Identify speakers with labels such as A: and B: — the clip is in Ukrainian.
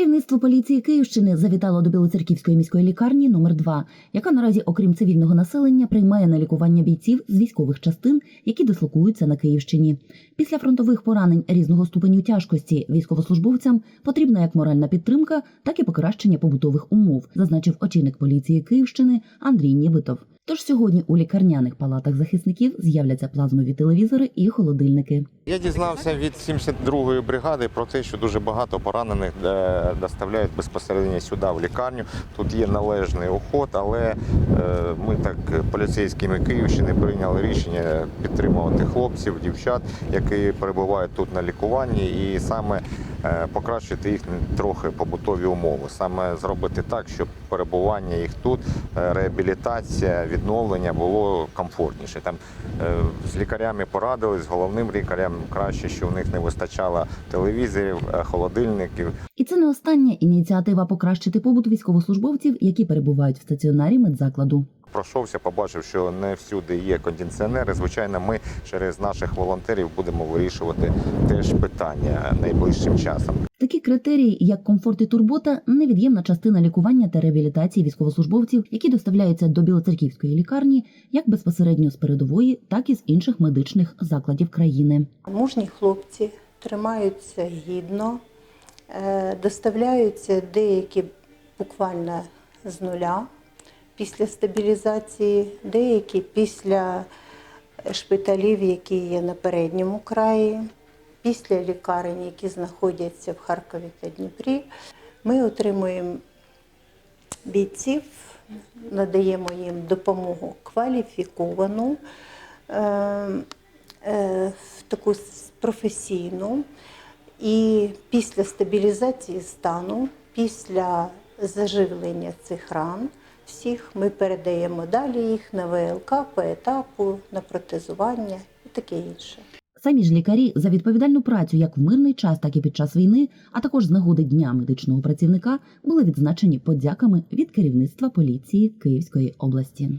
A: Дмитрий Керівництво поліції Київщини завітало до Білоцерківської міської лікарні номер 2 яка наразі, окрім цивільного населення, приймає на лікування бійців з військових частин, які дислокуються на Київщині. Після фронтових поранень різного ступеню тяжкості військовослужбовцям потрібна як моральна підтримка, так і покращення побутових умов, зазначив очільник поліції Київщини Андрій Нєбитов. Тож сьогодні у лікарняних палатах захисників з'являться плазмові телевізори і холодильники.
B: Я дізнався від 72-ї бригади про те, що дуже багато поранених е, доставляють безпосередньо сюди, в лікарню. Тут є належний уход, але е, ми так поліцейськими Київщини прийняли рішення підтримувати хлопців, дівчат, які перебувають тут на лікуванні, і саме покращити їх трохи побутові умови, саме зробити так, щоб перебування їх тут, е, реабілітація, відновлення було комфортніше. Там е, з лікарями порадились, з головним лікарем краще, що у них не вистачало телевізорів, е, холодильників.
A: І це не остання ініціатива покращити побут військовослужбовців, які перебувають в стаціонарі медзакладу.
B: Пройшовся, побачив, що не всюди є кондиціонери. Звичайно, ми через наших волонтерів будемо вирішувати теж питання найближчим часом.
A: Такі критерії, як комфорт і турбота, невід'ємна частина лікування та реабілітації військовослужбовців, які доставляються до Білоцерківської лікарні, як безпосередньо з передової, так і з інших медичних закладів країни.
C: Мужні хлопці тримаються гідно, е, доставляються деякі буквально з нуля після стабілізації, деякі після шпиталів, які є на передньому краї, після лікарень, які знаходяться в Харкові та Дніпрі. Ми отримуємо бійців, надаємо їм допомогу кваліфіковану, е, е, таку професійну. І після стабілізації стану, після заживлення цих ран, всіх ми передаємо далі їх на ВЛК по етапу, на протезування і таке інше.
A: Самі ж лікарі за відповідальну працю як в мирний час, так і під час війни, а також з нагоди дня медичного працівника, були відзначені подяками від керівництва поліції Київської області.